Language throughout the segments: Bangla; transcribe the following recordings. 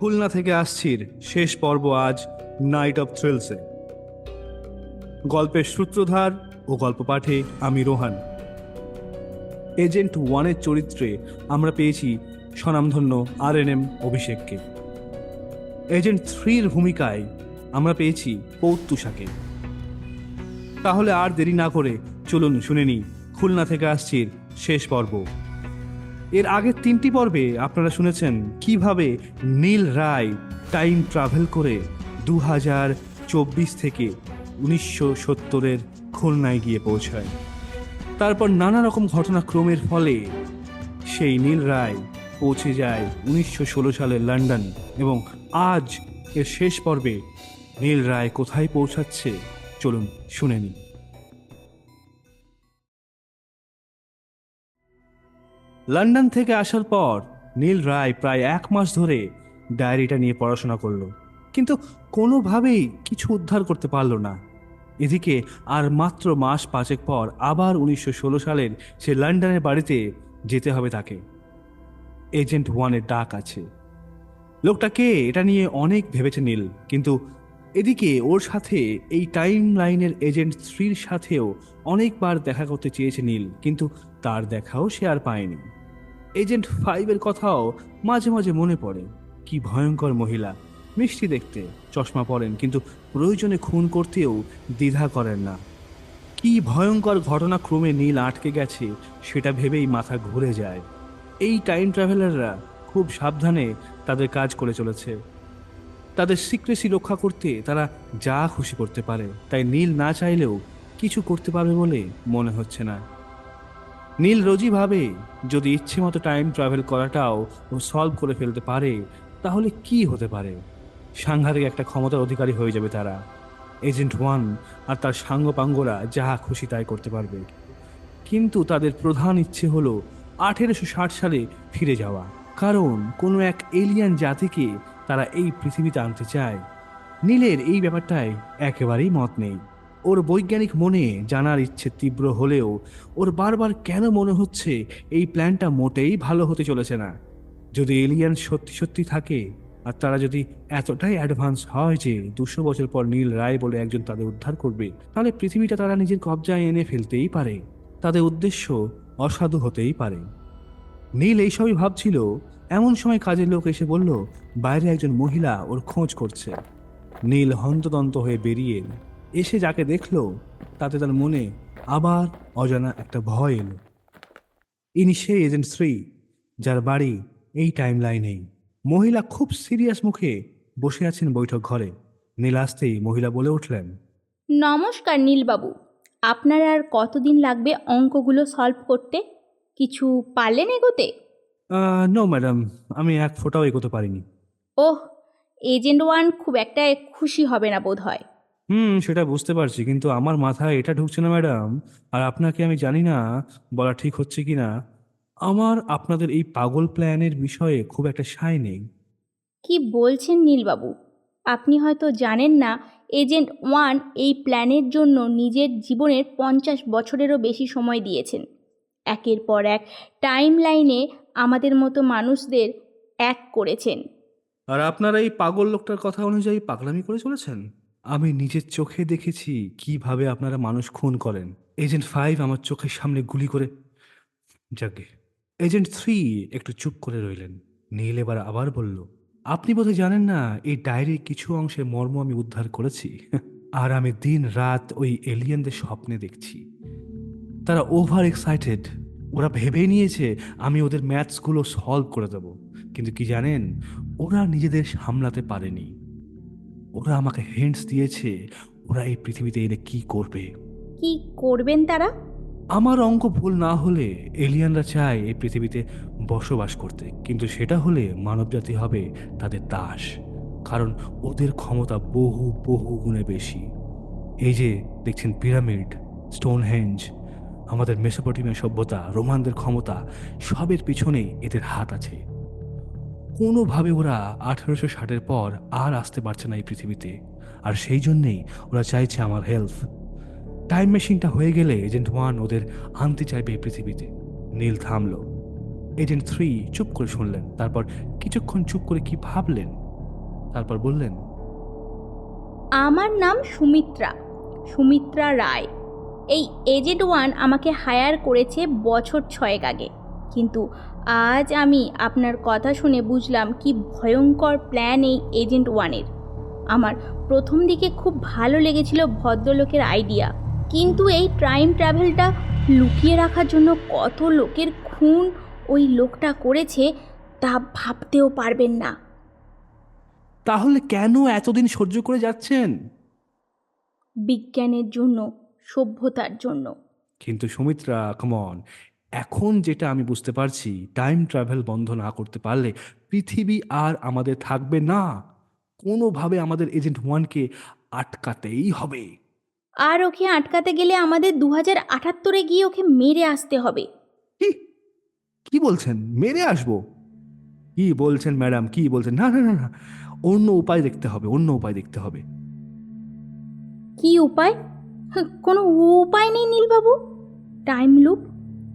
খুলনা থেকে আসছির শেষ পর্ব আজ নাইট অফ থ্রিলসে গল্পের সূত্রধার ও গল্প পাঠে আমি রোহান। এজেন্ট ওয়ানের চরিত্রে আমরা পেয়েছি স্বনামধন্য আর এন এম অভিষেককে। এজেন্ট থ্রির ভূমিকায় আমরা পেয়েছি পৌত্তুষাকে তাহলে আর দেরি না করে চলুন শুনে নিই খুলনা থেকে আসছির শেষ পর্ব। এর আগের তিনটি পর্বে আপনারা শুনেছেন কীভাবে নীল রায় টাইম ট্রাভেল করে দু হাজার চব্বিশ থেকে উনিশশো সত্তরের খুলনায় গিয়ে পৌঁছায়। তারপর নানা রকম ঘটনাক্রমের ফলে সেই নীল রায় পৌঁছে যায় উনিশশো ষোলো সালের লন্ডন এবং আজ এর শেষ পর্বে নীল রায় কোথায় পৌঁছাচ্ছে চলুন শুনে নিই। লন্ডন থেকে আসার পর নীল রায় প্রায় এক মাস ধরে ডায়েরিটা নিয়ে পড়াশোনা করল। কিন্তু কোনোভাবেই কিছু উদ্ধার করতে পারল না। এদিকে আর মাত্র মাস পাঁচেক পর আবার উনিশশো ষোলো সালের সে লন্ডনের বাড়িতে যেতে হবে তাকে। এজেন্ট ওয়ানের ডাক আছে। লোকটা কে এটা নিয়ে অনেক ভেবেছে নীল, কিন্তু এদিকে ওর সাথে এই টাইম লাইনের এজেন্ট থ্রির সাথেও অনেকবার দেখা করতে চেয়েছে নীল, কিন্তু তার দেখাও সে আর পায়নি। এজেন্ট ফাইভের কথাও মাঝে মাঝে মনে পড়ে। কি ভয়ঙ্কর মহিলা। মিষ্টি দেখতে, চশমা পরেন, কিন্তু প্রয়োজনে খুন করতেও দ্বিধা করেন না। কি ভয়ঙ্কর ঘটনাক্রমে নীল আটকে গেছে, সেটা ভেবেই মাথা ঘুরে যায়। এই টাইম ট্রাভেলাররা খুব সাবধানে তাদের কাজ করে চলেছে। তাদের সিক্রেসি রক্ষা করতে তারা যা খুশি করতে পারে, তাই নীল না চাইলেও কিছু করতে পারবে বলে মনে হচ্ছে না। নীল রোজই ভাবে, যদি ইচ্ছে মতো টাইম ট্রাভেল করাটাও ও সলভ করে ফেলতে পারে, তাহলে কি হতে পারে? সাংঘাতিক একটা ক্ষমতার অধিকারী হয়ে যাবে তারা। এজেন্ট ওয়ান আর তার সাঙ্গপাঙ্গরা যা খুশি তাই করতে পারবে। কিন্তু তাদের প্রধান ইচ্ছে হলো আঠেরোশো ষাট সালে ফিরে যাওয়া। কারণ কোনো এক এলিয়ান জাতিকে তারা এই পৃথিবীতে আনতে চায়। নীলের এই ব্যাপারটায় একেবারেই মত নেই। ওর বৈজ্ঞানিক মনে জানার ইচ্ছে তীব্র হলেও ওর বারবার কেন মনে হচ্ছে এই প্ল্যানটা মোটেই ভালো হতে চলেছে না? যদি এলিয়ান সত্যি সত্যি থাকে, আর তারা যদি এতটাই অ্যাডভান্স হয় যে দুশো বছর পর নীল রায় বলে একজন তাদের উদ্ধার করবে, তাহলে পৃথিবীটা তারা নিজের কবজায় এনে ফেলতেই পারে। তাদের উদ্দেশ্য অসাধু হতেই পারে। নীল এইসবই ভাবছিল। এমন সময় কাজের লোক এসে বলল, বাইরে একজন মহিলা ওর খোঁজ করছে। নীল হন্তদন্ত হয়ে বেরিয়ে এসে যাকে দেখল তাতে তার মনে আবার অজানা একটা ভয় এলো। ইনি সেই এজেন্ট শ্রী যার বাড়ি এই টাইম লাইনেই মহিলা খুব সিরিয়াস মুখে বসে আছেন বৈঠক ঘরে। নীল আসতেই মহিলা বলে উঠলেন নমস্কার নীলবাবু আপনার আর কতদিন লাগবে অঙ্কগুলো সলভ করতে? কিছু পারলেন এগোতে? নো ম্যাডাম আমি এক ফোঁটাও এগোতে পারিনি। ওহ এজেন্ট ওয়ান খুব একটা খুশি হবে না বোধ হয় হুম সেটা বুঝতে পারছি। কিন্তু আমার মাথায় এটা ঢুকছে না ম্যাডাম। আর আপনাকে আমি জানি না বলা ঠিক হচ্ছে কি না আমার আপনাদের এই পাগল প্ল্যানের বিষয়ে খুব একটা সায় নেই। কি বলছেন নীলবাবু? আপনি হয়তো জানেন না এজেন্ট ওয়ান এই প্ল্যানের জন্য নিজের জীবনের পঞ্চাশ বছরেরও বেশি সময় দিয়েছেন। একের পর এক টাইম লাইনে আমাদের মতো মানুষদের এক করেছেন। আর আপনারা এই পাগল লোকটার কথা অনুযায়ী পাগলামি করে চলেছেন? আমি নিজের চোখে দেখেছি কীভাবে আপনারা মানুষ খুন করেন। এজেন্ট ফাইভ আমার চোখের সামনে গুলি করে যাকে। এজেন্ট থ্রি একটু চুপ করে রইলেন। নীল এবার আবার বলল, আপনি বোধহয় জানেন না, এই ডায়েরির কিছু অংশের মর্ম আমি উদ্ধার করেছি? আর আমি দিন রাত ওই এলিয়েনদের স্বপ্নে দেখছি। তারা ওভার এক্সাইটেড। ওরা ভেবে নিয়েছে আমি ওদের ম্যাথসগুলো সলভ করে দেব। কিন্তু কি জানেন, ওরা নিজেদের সামলাতে পারেনি। ওরা আমাকে হিন্টস দিয়েছে ওরা এই পৃথিবীতে এনে কি করবে? কি করবেন তারা? আমার অঙ্ক ভুল না হলে এলিয়ানরা চায় এই পৃথিবীতে বসবাস করতে কিন্তু সেটা হলে মানবজাতি হবে তাদের দাস কারণ ওদের ক্ষমতা বহু বহু গুণে বেশি। এই যে দেখছেন পিরামিড স্টোনহেঞ্জ আমাদের মেসোপটেমিয়া সভ্যতা রোমানদের ক্ষমতা সবের পিছনে এদের হাত আছে। কোনোভাবে ওরা আঠেরোশো ষাটের পর আর আসতে পারছে না এই পৃথিবীতে। আর সেই জন্যেই ওরা চাইছে আমার হেল্প টাইম মেশিনটা হয়ে গেলে এজেন্ট ওয়ান ওদের আনতে চাইবে এই পৃথিবীতে। নীল থামলো। এজেন্ট থ্রি চুপ করে শুনলেন। তারপর কিছুক্ষণ চুপ করে কি ভাবলেন? তারপর বললেন, আমার নাম সুমিত্রা। সুমিত্রা রায়। এই এজেন্ট ওয়ান আমাকে হায়ার করেছে বছর ছয়েক আগে। কিন্তু আজ আমি আপনার কথা শুনে বুঝলাম কি ভয়ঙ্কর প্ল্যান এই এজেন্ট ওয়ানের আমার প্রথম দিকে খুব ভালো লেগেছিল ভদ্রলোকের আইডিয়া কিন্তু এই টাইম ট্রাভেলটা লুকিয়ে রাখার জন্য কত লোকের খুন ওই লোকটা করেছে তা ভাবতেও পারবেন না। তাহলে কেন এতদিন সহ্য করে যাচ্ছেন? বিজ্ঞানের জন্য সভ্যতার জন্য। কিন্তু সুমিত্রা কমন এখন যেটা আমি বুঝতে পারছি টাইম ট্রাভেল বন্ধ না করতে পারলে পৃথিবী আর আমাদের থাকবে না। কোনোভাবে আমাদের এজেন্ট ওয়ানকে আটকাতেই হবে। আর ওকে আটকাতে গেলে আমাদের দু হাজার আটাত্তরে গিয়ে ওকে মেরে আসতে হবে। কি কি বলছেন? মেরে আসব? কি বলছেন ম্যাডাম কি বলছেন? না না না না অন্য উপায় দেখতে হবে অন্য উপায় দেখতে হবে। কি উপায়? হ্যাঁ, কোনো উপায় নেই নীলবাবু। টাইম লুপ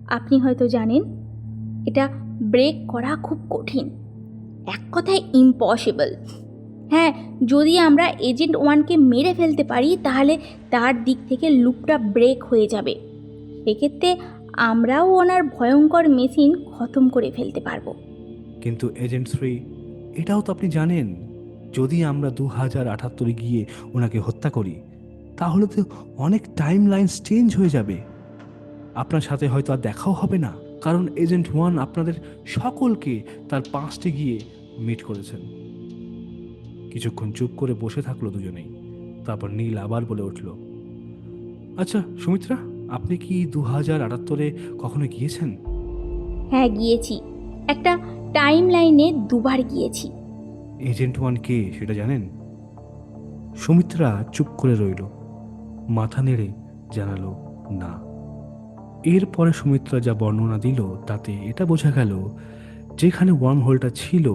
আপনি হয়তো জানেন, এটা ব্রেক করা খুব কঠিন। এক কথায় ইম্পসিবল হ্যাঁ যদি আমরা এজেন্ট ওয়ানকে মেরে ফেলতে পারি, তাহলে তার দিক থেকে লুপটা ব্রেক হয়ে যাবে। সেক্ষেত্রে আমরাও ওনার ভয়ঙ্কর মেশিন খতম করে ফেলতে পারব। কিন্তু এজেন্ট থ্রি এটাও তো আপনি জানেন, যদি আমরা দু হাজার আটাত্তরে গিয়ে ওনাকে হত্যা করি, তাহলে তো অনেক টাইম লাইন চেঞ্জ হয়ে যাবে। আপনার সাথে হয়তো আর দেখাও হবে না। কারণ এজেন্ট ওয়ান আপনাদের সকলকে তার পাঁচটি গিয়ে মিট করেছেন। কিছুক্ষণ চুপ করে বসে থাকল দুজনেই। তারপর নীল আবার বলে উঠল আচ্ছা সুমিত্রা আপনি কি দু হাজার আটাত্তরে কখনো গিয়েছেন? হ্যাঁ গিয়েছি। একটা টাইম লাইনে দুবার গিয়েছি। এজেন্ট ওয়ান কে সেটা জানেন? সুমিত্রা চুপ করে রইল। মাথা নেড়ে জানালো না। এরপরে সুমিত্রা যা বর্ণনা দিল, তাতে এটা বোঝা গেল যেখানে ওয়ার্ম হোলটা ছিল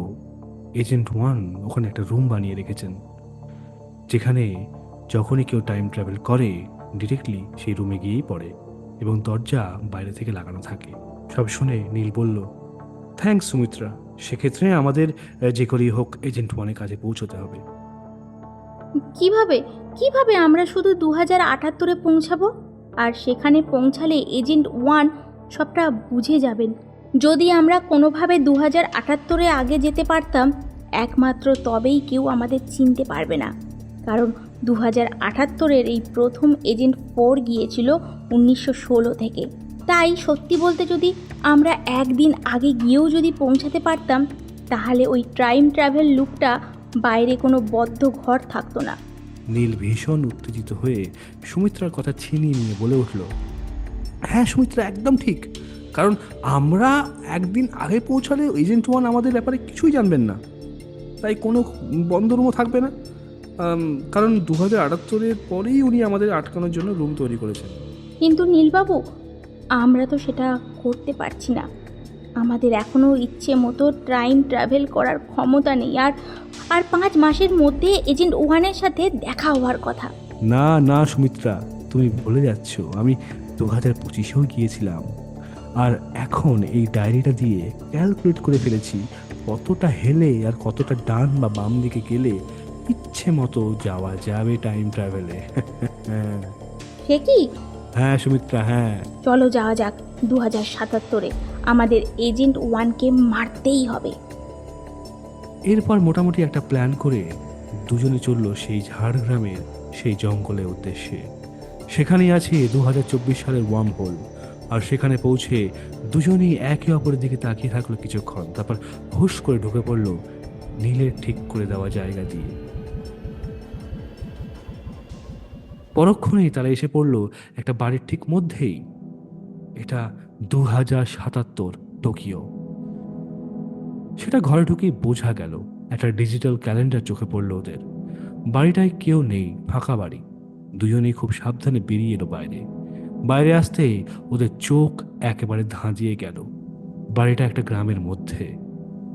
এজেন্ট ওয়ান ওখানে একটা রুম বানিয়ে রেখেছেন। যেখানে যখনই কেউ টাইম ট্রাভেল করে ডিরেক্টলি সেই রুমে গিয়েই পড়ে এবং দরজা বাইরে থেকে লাগানো থাকে। সব শুনে নীল বলল থ্যাঙ্কস সুমিত্রা। সেক্ষেত্রে আমাদের যে করেই হোক এজেন্ট ওয়ানের কাজে পৌঁছতে হবে। কীভাবে? কীভাবে আমরা শুধু দু হাজার আটাত্তরে পৌঁছাবো? আর সেখানে পৌঁছালে এজেন্ট ওয়ান সবটা বুঝে যাবেন। যদি আমরা কোনোভাবে দু হাজার আটাত্তরে আগে যেতে পারতাম, একমাত্র তবেই কেউ আমাদের চিনতে পারবে না। কারণ দু হাজার আটাত্তরের এই প্রথম এজেন্ট ফোর গিয়েছিল উনিশশো ষোলো থেকে। তাই সত্যি বলতে যদি আমরা একদিন আগে গিয়েও যদি পৌঁছাতে পারতাম, তাহলে ওই টাইম ট্রাভেল লুকটা বাইরে কোনো বদ্ধ ঘর থাকতো না। নীল ভীষণ উত্তেজিত হয়ে সুমিত্রার কথা ছিনিয়ে নিয়ে বলে উঠল হ্যাঁ সুমিত্রা, একদম ঠিক। কারণ আমরা একদিন আগে পৌঁছালে এজেন্ট ওয়ান আমাদের ব্যাপারে কিছুই জানবেন না। তাই কোনো বন্ধ রুমও থাকবে না। কারণ দু হাজার আটাত্তরের পরেই উনি আমাদের আটকানোর জন্য রুম তৈরি করেছেন। কিন্তু নীলবাবু, আমরা তো সেটা করতে পারছি না। আমাদের এখনও ইচ্ছে মতো টাইম ট্রাভেল করার ক্ষমতা নেই। আর আর পাঁচ মাসের মধ্যে এজেন্ট ওয়ানের সাথে দেখা হওয়ার কথা। না না সুমিত্রা তুমি ভুলে যাচ্ছ। আমি দু হাজার পঁচিশেও গিয়েছিলাম। আর এখন এই ডায়েরিটা দিয়ে ক্যালকুলেট করে ফেলেছি কতটা হেলে আর কতটা ডান বা বাম দিকে গেলে ইচ্ছে মতো যাওয়া যাবে টাইম ট্রাভেলে। সে কি? হ্যাঁ সুমিত্রা হ্যাঁ। চলো যাওয়া যাক দু হাজার সাতাত্তরে। আমাদের এজেন্ট ওয়ানকে মারতেই হবে। এরপর মোটামুটি একটা প্ল্যান করে দুজনে চলল সেই ঝাড়গ্রামের সেই জঙ্গলের উদ্দেশ্যে। সেখানেই আছে দু সালের ওয়ার্ম হোল আর সেখানে পৌঁছে দুজনেই একে অপরের দিকে তাকিয়ে থাকল কিছুক্ষণ, তারপর হুশ করে ঢুকে পড়ল নীলের ঠিক করে দেওয়া জায়গা দিয়ে। পরক্ষণেই তারা এসে পড়ল একটা বাড়ির ঠিক মধ্যেই। এটা দু হাজার সাতাত্তর, টোকিও। সেটা ঘরে ঢুকেই বোঝা গেল, একটা ডিজিটাল ক্যালেন্ডার চোখে পড়ল ওদের। বাড়িটায় কেউ নেই, ফাঁকা বাড়ি। দুজনেই খুব সাবধানে বেরিয়ে এলো বাইরে। বাইরে আসতে ওদের চোখ একেবারে ধাঁজিয়ে গেল। বাড়িটা একটা গ্রামের মধ্যে।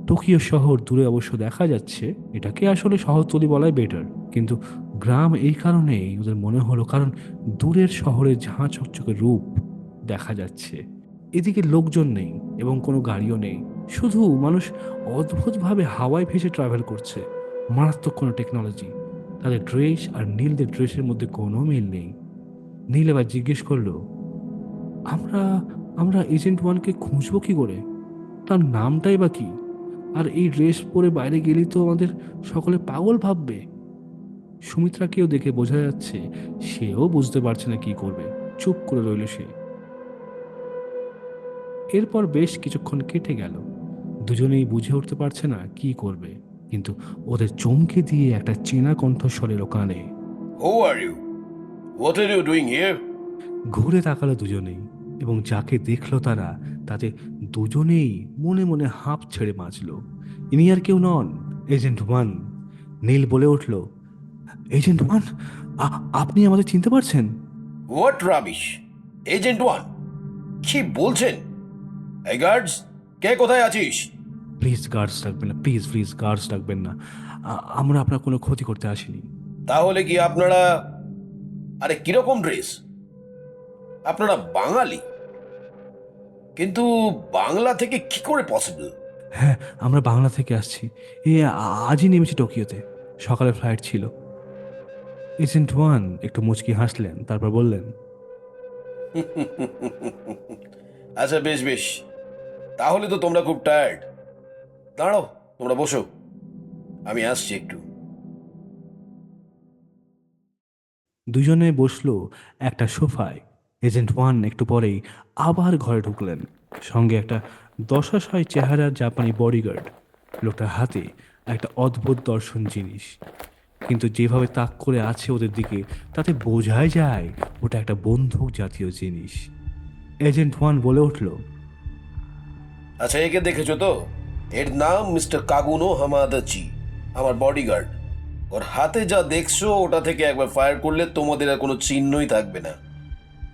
টোকিও শহর দূরে অবশ্য দেখা যাচ্ছে, এটাকে আসলে শহরতলি বলাই বেটার কিন্তু গ্রাম এই কারণেই ওদের মনে হলো, কারণ দূরের শহরের ঝাঁ চকচকে রূপ দেখা যাচ্ছে। এদিকে লোকজন নেই এবং কোনো গাড়িও নেই। শুধু মানুষ অদ্ভুতভাবে হাওয়ায় ভেসে ট্রাভেল করছে। মারাত্মক কোনো টেকনোলজি তাদের ড্রেস আর নীলদের ড্রেসের মধ্যে কোনো মিল নেই। নীল এবার জিজ্ঞেস করল, আমরা আমরা এজেন্ট ওয়ানকে খুঁজবো কি করে? তার নামটাই বা কি? আর এই ড্রেস পরে বাইরে গেলেই তো আমাদের সকলে পাগল ভাববে। সুমিত্রাকেও দেখে বোঝা যাচ্ছে, সেও বুঝতে পারছে না কি করবে। চুপ করে রইল সে। এরপর বেশ কিছুক্ষণ কেটে গেল দুজনেই বুঝে উঠতে পারছে না কি করবে কিন্তু ওদের চমকে দিয়ে একটা চেনা কণ্ঠস্বরের ওখানে you? What are you doing here? ঘুরে তাকালো দুজনেই এবং যাকে দেখল তারা তাতে দুজনেই মনে মনে হাঁপ ছেড়ে বাঁচল ইনি আর কেউ নন এজেন্ট ওয়ান নীল বলে উঠল এজেন্ট ওয়ান আপনি আমাদের চিনতে পারছেন What rubbish? এজেন্ট ওয়ান কি বলছেন এই গার্ডস কে কোথায় আছিস? প্লিজ গার্ডস ডাকবেন না। প্লিজ প্লিজ গার্ডস ডাকবেন না। আমরা আপনার কোনো ক্ষতি করতে আসিনি। তাহলে কি আপনারা আরে কীরকম ড্রেস আপনারা বাঙালি। কিন্তু বাংলা থেকে কি করে পসিবল হ্যাঁ আমরা বাংলা থেকে আসছি। আ- আজই নেমেছি টোকিওতে। সকালে ফ্লাইট ছিল। এজেন্ট ওয়ান একটু মুচকি হাসলেন তারপর বললেন আচ্ছা বেশ বেশ। তাহলে তো তোমরা খুব টায়ার্ড দাঁড়াও, তোমরা বসো। আমি আসছি একটু। দুজনে বসল একটা সোফায়। এজেন্ট ওয়ান একটু পরেই আবার ঘরে ঢুকলেন। সঙ্গে একটা দশাশয় চেহারার জাপানি বডিগার্ড লোকটার হাতে একটা অদ্ভুত দর্শন জিনিস। কিন্তু যেভাবে তাক করে আছে ওদের দিকে, তাতে বোঝাই যায় ওটা একটা বন্দুক জাতীয় জিনিস। এজেন্ট ওয়ান বলে উঠল আচ্ছা একে দেখেছ তো? এর নাম মিস্টার কাগুনো হামাদাচি, আমার বডিগার্ড ওর হাতে যা দেখছ, ওটা থেকে একবার ফায়ার করলে তোমাদের আর কোনো চিহ্নই থাকবে না।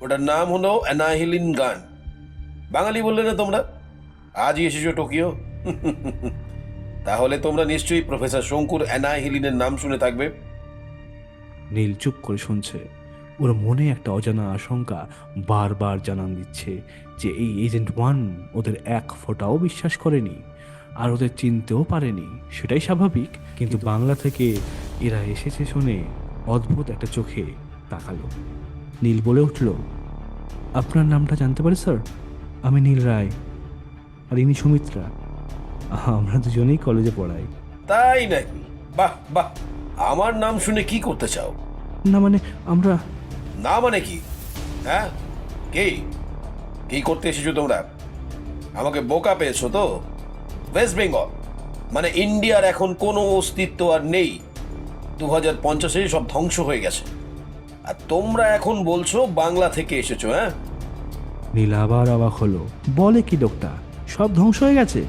ওটার নাম হলো অ্যানাহিলিন গান। বাঙালি বললে না তোমরা? আজই এসেছ টোকিও? তাহলে তোমরা নিশ্চয়ই প্রফেসর শঙ্কুর অ্যানাহিলিনের নাম শুনে থাকবে। নীল চুপ করে শুনছে। ওর মনে একটা অজানা আশঙ্কা বারবার জানান দিচ্ছে যে এই এজেন্ট ওয়ান ওদের এক ফোঁটাও বিশ্বাস করেনি আর ওদের চিনতেও পারেনি সেটাই স্বাভাবিক। কিন্তু বাংলা থেকে এরা এসেছে শুনে অদ্ভুত একটা চোখে তাকালো। নীল বলে উঠল আপনার নামটা জানতে পারি স্যার? আমি নীল রায় আর ইনি সুমিত্রা। আমরা দুজনেই কলেজে পড়াই। তাই নাকি? বাহ বাহ আমার নাম শুনে কি করতে চাও? না মানে আমরা না মানে কি? হ্যাঁ? কি? কি করতে এসেছ তোমরা? আমাকে বোকা পেয়েছ তো? ওয়েস্ট বেঙ্গল মানে ইন্ডিয়ার এখন কোনো অস্তিত্ব আর নেই। দু হাজার পঞ্চাশে সব ধ্বংস হয়ে গেছে। আর তোমরা এখন বলছো বাংলা থেকে এসেছ হ্যাঁ? নীল আবার অবাক হলো। বলে কি লোকটা? সব ধ্বংস হয়ে গেছে?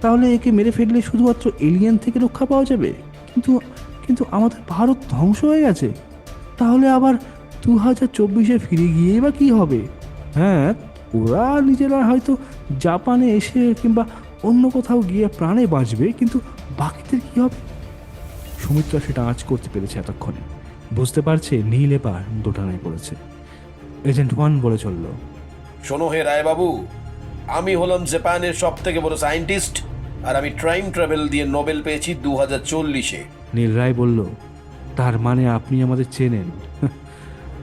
তাহলে একে মেরে ফেললে শুধুমাত্র এলিয়েন থেকে রক্ষা পাওয়া যাবে? কিন্তু কিন্তু আমাদের ভারত ধ্বংস হয়ে গেছে। তাহলে আবার দু হাজার চব্বিশে ফিরে গিয়ে বা কি হবে? হ্যাঁ ওরা নিজেরা হয়তো জাপানে এসে কিংবা অন্য কোথাও গিয়ে প্রাণে বাঁচবে কিন্তু বাকিদের কি হবে? সুমিত্রা সেটা আঁচ করতে পেরেছে এতক্ষণে। বুঝতে পারছে নীল এবার দোটানায় পড়েছে। এজেন্ট ওয়ান বলে চলল শোনো হে রায়বাবু আমি হলাম জাপানের সব থেকে বড় সায়েন্টিস্ট আর আমি টাইম ট্রাভেল দিয়ে নোবেল পেয়েছি দু হাজার চল্লিশে। নীল রায় বলল তার মানে আপনি আমাদের চেনেন।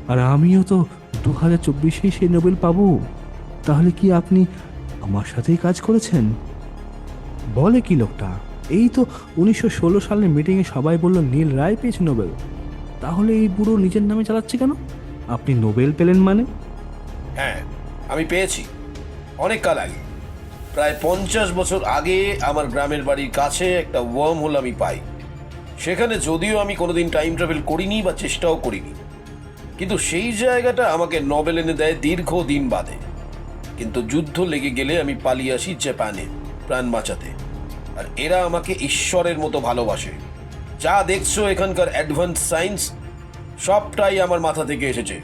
আর আমিও তো দু হাজার চব্বিশেই সেই নোবেল পাবো। তাহলে কি আপনি আমার সাথেই কাজ করেছেন? বলে কি লোকটা? এই তো উনিশশো ষোলো সালের মিটিংয়ে সবাই বলল, নীল রায় পেয়েছে নোবেল। তাহলে এই বুড়ো নিজের নামে চালাচ্ছে কেন? আপনি নোবেল পেলেন মানে? হ্যাঁ আমি পেয়েছি। অনেক কাল আগে। প্রায় পঞ্চাশ বছর আগে আমার গ্রামের বাড়ির কাছে একটা ওয়ার্ম হোল আমি পাই। সেখানে যদিও আমি কোনোদিন টাইম ট্রাভেল করিনি বা চেষ্টাও করিনি। কিন্তু সেই জায়গাটা আমাকে নবেল এনে দেয় দীর্ঘ দিন বাদে। কিন্তু যুদ্ধ লেগে গেলে আমি পালিয়ে আসি জাপানে প্রাণ বাঁচাতে। আর এরা আমাকে ঈশ্বরের মতো ভালোবাসে। যা দেখছ এখানকার অ্যাডভান্স সায়েন্স সবটাই আমার মাথা থেকে এসেছে।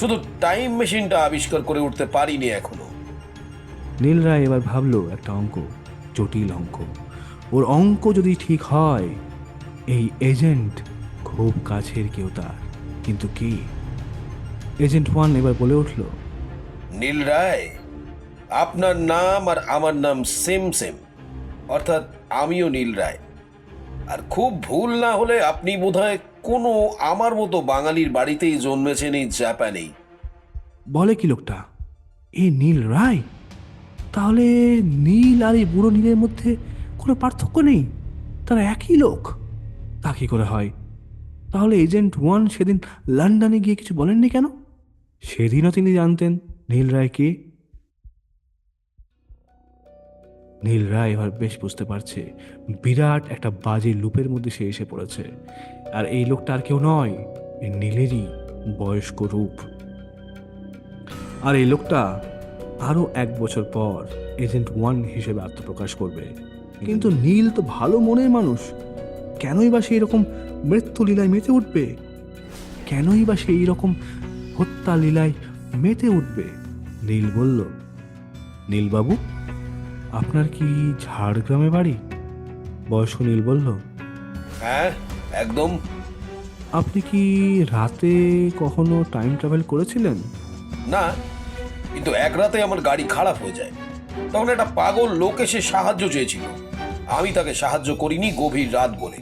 শুধু টাইম মেশিনটা আবিষ্কার করে উঠতে পারিনি এখনও। নীল রায় এবার ভাবলো একটা অঙ্ক, জটিল অঙ্ক। ওর অঙ্ক যদি ঠিক হয়, এই এজেন্ট খুব কাছের কেউ তার। কিন্তু কি? এজেন্ট ওয়ান এবার বলে উঠল নীল রায় আপনার নাম আর আমার নাম সেম সেম অর্থাৎ আমিও নীল রায়। আর খুব ভুল না হলে আপনি বোধহয় কোনো আমার মতো বাঙালির বাড়িতেই জন্মেছেন এই জাপানেই বলে কি লোকটা? এ নীল রায়? তাহলে নীল আর এই বুড়ো নীলের মধ্যে কোনো পার্থক্য নেই? তারা একই লোক? তা কি করে হয়? তাহলে এজেন্ট ওয়ান সেদিন লন্ডনে গিয়ে কিছু বলেননি কেন? সেদিনও তিনি জানতেন নীল রায় কে? নীল রায় এবার বেশ বুঝতে পারছে বিরাট একটা বাজে লুপের মধ্যে সে এসে পড়েছে। আর এই লোকটা আর কেউ নয়, এই নীলেরই বয়স্ক রূপ। আর এই লোকটা আরও এক বছর পর এজেন্ট ওয়ান হিসেবে আত্মপ্রকাশ করবে। কিন্তু নীল তো ভালো মনের মানুষ। কেনই বা সেই রকম মৃত্যু লীলায় মেতে উঠবে? কেনই বা সেই রকম হত্যা লীলায় মেতে উঠবে। নীল বলল নীলবাবু আপনার কি ঝাড়গ্রামে বাড়ি? বয়স্ক নীল বলল হ্যাঁ একদম। আপনি কি রাতে কখনো টাইম ট্রাভেল করেছিলেন? না কিন্তু এক রাতে আমার গাড়ি খারাপ হয়ে যায়। তখন একটা পাগল লোক এসে সাহায্য চেয়েছিল। আমি তাকে সাহায্য করিনি গভীর রাত বলে।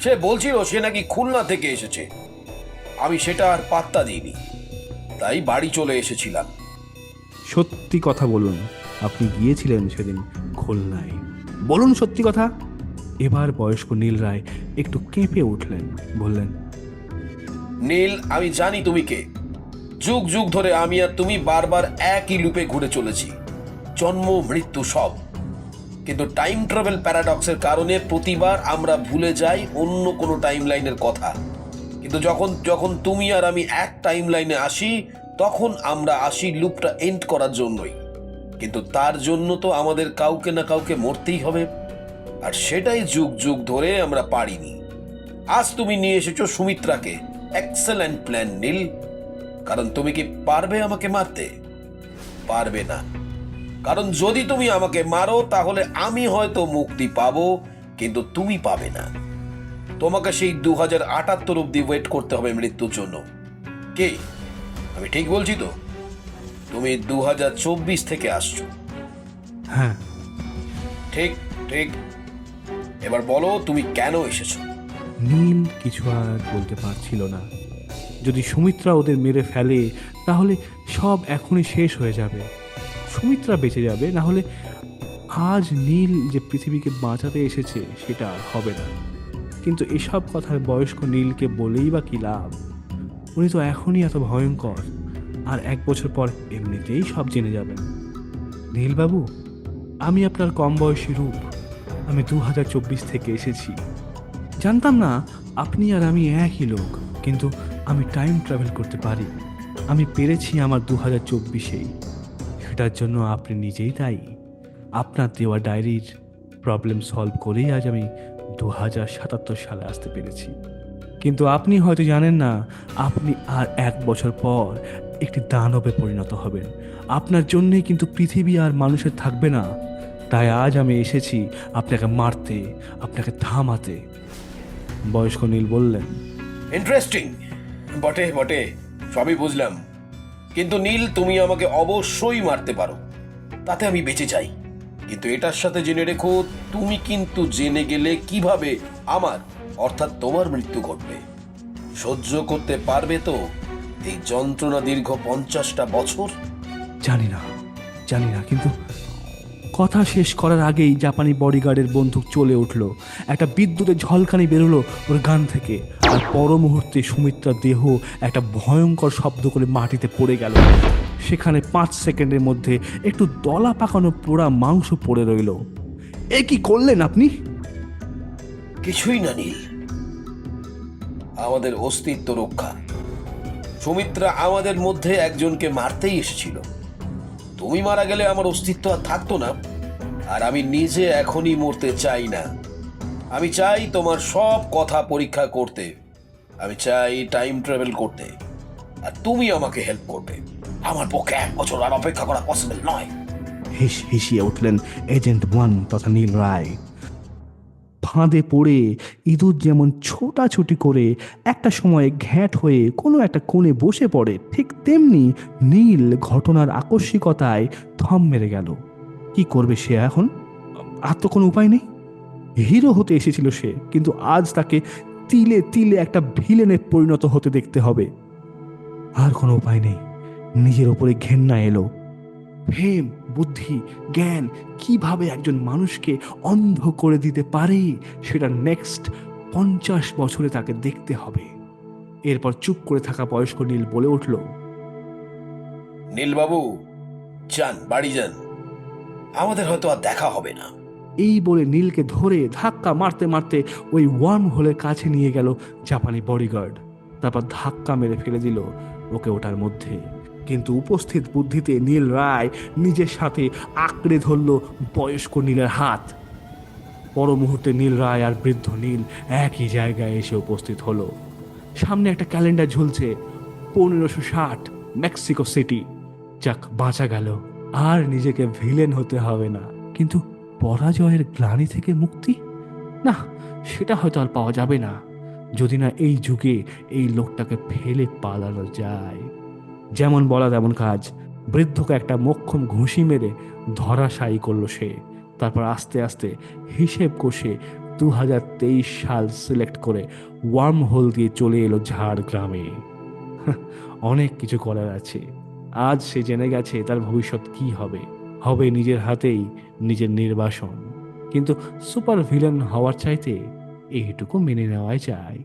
সে বলছিল সে নাকি খুলনা থেকে এসেছে। আমি সেটা আর পাত্তা দিইনি। তাই বাড়ি চলে এসেছিলাম। সত্যি কথা বলুন আপনি গিয়েছিলেন সেদিন খুলনায়। বলুন সত্যি কথা। এবার বয়স্ক নীল রায় একটু কেঁপে উঠলেন বললেন নীল আমি জানি তুমি কে। যুগ যুগ ধরে আমি আর তুমি বারবার একই লুপে ঘুরে চলেছি। জন্ম মৃত্যু সব। কিন্তু টাইম ট্রাভেল প্যারাডক্সের কারণে প্রতিবার আমরা ভুলে যাই অন্য কোনো টাইম লাইনের কথা। কিন্তু যখন যখন তুমি আর আমি এক টাইম লাইনে আসি, তখন আমরা আসি লুপটা এন্ড করার জন্যই। কিন্তু তার জন্য তো আমাদের কাউকে না কাউকে মরতেই হবে। আর সেটাই যুগ যুগ ধরে আমরা পারিনি। আজ তুমি নিয়ে এসেছ সুমিত্রাকে। এক্সেলেন্ট প্ল্যান নীল। কারণ তুমি কি পারবে আমাকে মারতে? পারবে না। কারণ যদি তুমি আমাকে মারো, তাহলে আমি হয়তো মুক্তি পাবো, কিন্তু তুমি পাবে না। তোমাকে সেই দু হাজার আটাত্তর অব্দি ওয়েট করতে হবে মৃত্যুর জন্য। কে? আমি ঠিক বলছি তো? তুমি দু হাজার চব্বিশ থেকে আসছো। হ্যাঁ। ঠিক ঠিক। এবার বলো তুমি কেন এসেছ? নীল কিছু আর বলতে পারছিল না। যদি সুমিত্রা ওদের মেরে ফেলে তাহলে সব এখনই শেষ হয়ে যাবে। সুমিত্রা বেঁচে যাবে না হলে আজ নীল যে পৃথিবীকে বাঁচাতে এসেছে সেটা আর হবে না। কিন্তু এসব কথার বয়স্ক নীলকে বলেই বা কী লাভ? উনি তো এখনই এত ভয়ঙ্কর। আর এক বছর পর এমনিতেই সব জেনে যাবেন। নীলবাবু, আমি আপনার কম বয়সী রূপ। আমি দু হাজার চব্বিশ থেকে এসেছি। জানতাম না, আপনি আর আমি একই লোক। কিন্তু আমি টাইম ট্রাভেল করতে পারি। আমি পেরেছি আমার দু হাজার চব্বিশেই। সেটার জন্য আপনি নিজেই দায়ী। আপনার দেওয়া ডায়েরির প্রবলেম সলভ করেই আজ আমি দু হাজার সাতাত্তর সালে আসতে পেরেছি। কিন্তু আপনি হয়তো জানেন না, আপনি আর এক বছর পর একটি দানবে পরিণত হবেন। আপনার জন্যেই কিন্তু পৃথিবী আর মানুষের থাকবে না। তাই আজ আমি এসেছি আপনাকে মারতে, আপনাকে থামাতে। বয়স্ক নীল বললেন ইন্টারেস্টিং বটে বটে, সবই বুঝলাম। কিন্তু নীল, তুমি আমাকে অবশ্যই মারতে পারো। তাতে আমি বেঁচে যাই। কিন্তু এটার সাথে জেনে রেখো, তুমি কিন্তু জেনে গেলে কীভাবে আমার, অর্থাৎ তোমার মৃত্যু ঘটবে। সহ্য করতে পারবে তো এই যন্ত্রণা দীর্ঘ পঞ্চাশটা বছর? জানি না জানি না, কিন্তু কথা শেষ করার আগেই জাপানি বডিগার্ডের বন্দুক চলে উঠল। একটা বিদ্যুতের ঝলকানি বেরোলো ওর গান থেকে। আর পর মুহূর্তে সুমিত্রার দেহ একটা ভয়ঙ্কর শব্দ করে মাটিতে পড়ে গেল। সেখানে পাঁচ সেকেন্ডের মধ্যে একটু দলা পাকানো পোড়া মাংস পড়ে রইল। এ কি করলেন আপনি? কিছুই না, নীল। আমাদের অস্তিত্ব রক্ষা। সুমিত্রা আমাদের মধ্যে একজনকে মারতেই এসেছিল। তুমি মারা গেলে আমার অস্তিত্ব আর থাকতো না, আর আমি নিজে এখনই মরতে চাই না। আমি চাই তোমার সব কথা পরীক্ষা করতে। আমি চাই টাইম ট্রাভেল করতে। আর তুমি আমাকে হেল্প করবে। আমার পক্ষে এক বছর আর অপেক্ষা করা পসিবল নয়। হিস হিসিয়ে উঠলেন এজেন্ট ওয়ান তথা নীল রায়। ফাঁদে পড়ে ইঁদুর যেমন ছোটাছুটি করে একটা সময় ঘ্যাট হয়ে কোনো একটা কোণে বসে পড়ে, ঠিক তেমনি নীল ঘটনার আকস্মিকতায় থম মেরে গেল। কি করবে সে এখন? আর তো কোনো উপায় নেই। হিরো হতে এসেছিল সে, কিন্তু আজ তাকে তিলে তিলে একটা ভিলেনে পরিণত হতে দেখতে হবে। আর কোনো উপায় নেই। নিজের ওপরে ঘেন্না এলো। প্রেম বুদ্ধি জ্ঞান কীভাবে একজন মানুষকে অন্ধ করে দিতে পারে সেটা নেক্সট পঞ্চাশ বছরে তাকে দেখতে হবে। এরপর চুপ করে থাকা বয়স্ক নীল বলে উঠল নীলবাবু যান বাড়ি যান। আমাদের হয়তো আর দেখা হবে না। এই বলে নীলকে ধরে ধাক্কা মারতে মারতে ওই ওয়ার্ম হোলের কাছে নিয়ে গেল জাপানি বডিগার্ড। তারপর ধাক্কা মেরে ফেলে দিল ওকে ওটার মধ্যে। কিন্তু উপস্থিত বুদ্ধিতে নীল রায় নিজের সাথে আঁকড়ে ধরল বয়স্ক নীলের হাত। পর মুহূর্তে নীল রায় আর বৃদ্ধ নীল একই জায়গায় এসে উপস্থিত হলো। সামনে একটা ক্যালেন্ডার ঝুলছে, পনেরোশো ষাট, মেক্সিকো সিটি। যাক, বাঁচা গেল। আর নিজেকে ভিলেন হতে হবে না। কিন্তু পরাজয়ের গ্লানি থেকে মুক্তি? না, সেটা হয়তো আর পাওয়া যাবে না। যদি না এই যুগে এই লোকটাকে ফেলে পালানো যায়। যেমন বলা তেমন কাজ। বৃদ্ধকে একটা মক্ষম ঘুষি মেরে ধরাশায়ী করল সে। তারপর আস্তে আস্তে হিসেব কষে দু হাজার তেইশ সাল সিলেক্ট করে ওয়ার্ম হোল দিয়ে চলে এলো ঝাড়গ্রামে। অনেক কিছু করার আছে। আজ সে জেনে গেছে তার ভবিষ্যৎ কি হবে। হবে নিজের হাতেই নিজের নির্বাসন। কিন্তু সুপার ভিলেন হওয়ার চাইতে এইটুকু মেনে নেওয়াই যায়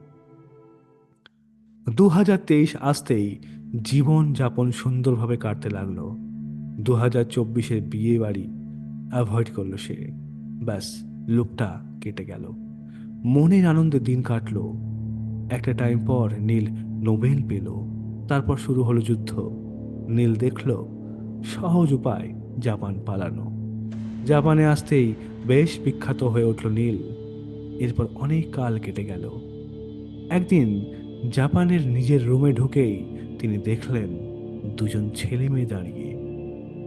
দু হাজার তেইশ আসতেই জীবন যাপন সুন্দরভাবে কাটতে লাগল। দু হাজার চব্বিশের বিয়ে বাড়ি অ্যাভয়েড করল সে। ব্যাস, লোকটা কেটে গেল। মনের আনন্দে দিন কাটলো। একটা টাইম পর নীল নোবেল পেল। তারপর শুরু হলো যুদ্ধ। নীল দেখল, সহজ উপায় জাপান পালানো। জাপানে আসতেই বেশ বিখ্যাত হয়ে উঠল নীল। এরপর অনেক কাল কেটে গেল। একদিন জাপানের নিজের রুমে ঢুকেই তিনি দেখলেন দুজন ছেলে মেয়ে দাঁড়িয়ে,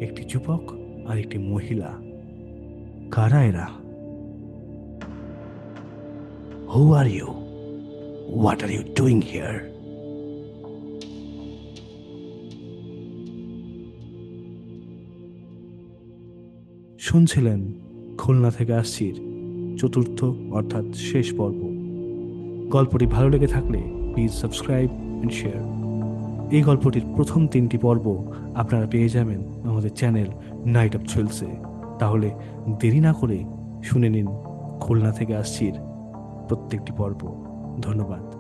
একটি যুবক আর একটি মহিলা। কারা এরা? Who are you what are you doing here শুনছিলেন খুলনা থেকে আসছির চতুর্থ, অর্থাৎ শেষ পর্ব। গল্পটি ভালো লেগে থাকলে প্লিজ সাবস্ক্রাইব অ্যান্ড শেয়ার এই গল্পটির প্রথম তিনটি পর্ব আপনারা পেয়ে যাবেন আমাদের চ্যানেল নাইট অফ থ্রিলসে। তাহলে দেরি না করে শুনে নিন, খুলনা থেকে আসছির প্রত্যেকটি পর্ব। ধন্যবাদ।